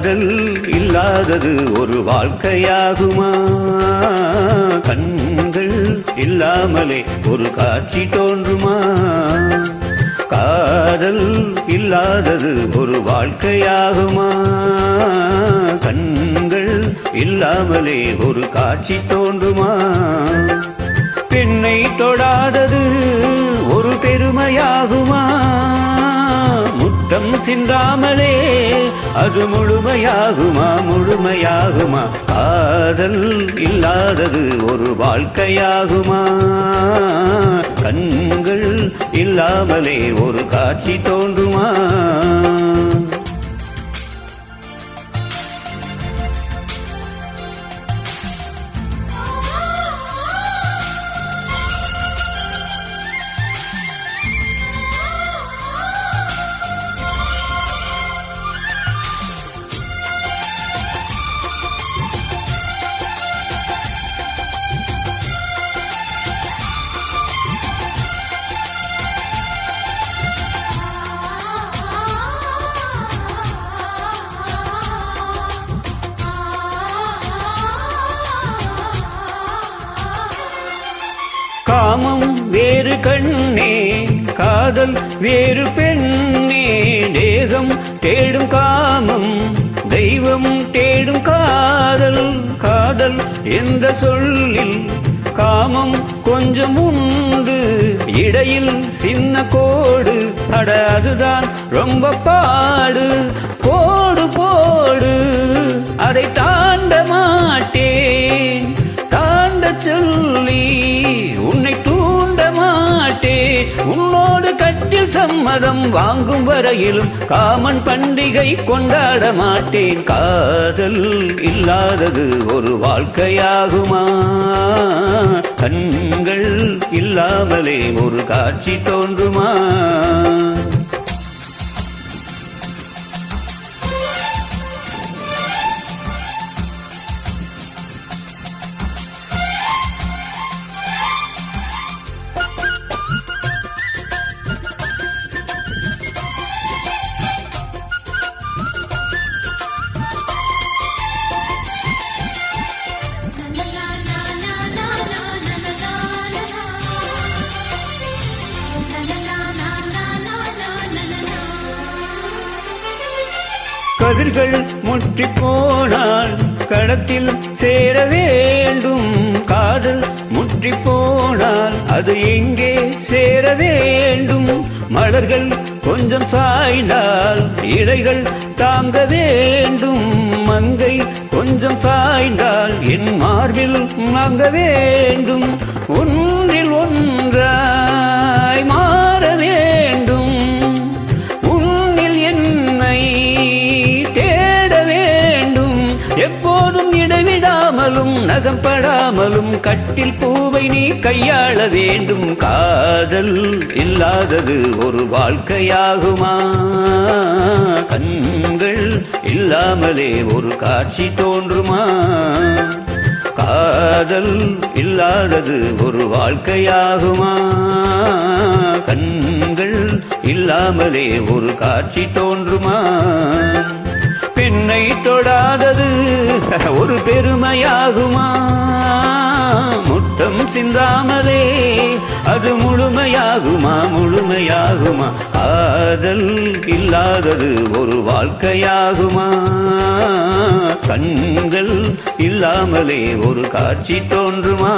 காதல் இல்லாதது ஒரு வாழ்க்கையாகுமா? கண்கள் இல்லாமலே ஒரு காட்சி தோன்றுமா? காதல் இல்லாதது ஒரு வாழ்க்கையாகுமா? கண்கள் இல்லாமலே ஒரு காட்சி தோன்றுமா? பெண்ணை தொடாதது ஒரு பெருமையாகும்? தின்றாமலே சிந்தாமலே அது முழுமையாகுமா முழுமையாகுமா? காதல் இல்லாதது ஒரு வாழ்க்கையாகுமா? கண்கள் இல்லாமலே ஒரு காட்சி தோன்றுமா? காமம் வேறு கண்ணே காதல் வேறு பெண்ணே. தேகம் தேடும் காமம் தெய்வம் தேடும் காதல். காதல் என்ற சொல்லில் காமம் கொஞ்சம் உண்டு. இடையில் சின்ன கோடு அட அதுதான் ரொம்ப பாடு. போடு போடு அதை தாண்ட மாட்டேன். தாண்ட சொல்லி கட்டில் சம்மதம் வாங்கும் வரையிலும் காமன் பண்டிகை கொண்டாட மாட்டேன். காதல் இல்லாதது ஒரு வாழ்க்கையாகுமா? கண்கள் இல்லாமலே ஒரு காட்சி தோன்றுமா? கதிர்கள் முற்றி போனால் கடத்தில் சேர வேண்டும். காதல் முற்றி போனால் அது எங்கே சேர வேண்டும். மலர்கள் கொஞ்சம் சாய்ந்தால் இலைகள் தாங்க வேண்டும். மங்கை கொஞ்சம் சாய்ந்தால் என் மார்பில் வாங்க வேண்டும். நகம் படாமலும் கட்டில் பூவை நீ கையாள வேண்டும். காதல் இல்லாதது ஒரு வாழ்க்கையாகுமா? கண்கள் இல்லாமலே ஒரு காட்சி தோன்றுமா? காதல் இல்லாதது ஒரு வாழ்க்கையாகுமா? கண்கள் இல்லாமலே ஒரு காட்சி தோன்றுமா? முழுமையாகுமா? முத்தம் சிந்தாமலே அது முழுமையாகுமா? முழுமையாகுமா? ஆதல் இல்லாதது ஒரு வாழ்க்கையாகுமா? கண்கள் இல்லாமலே ஒரு காட்சி தோன்றுமா?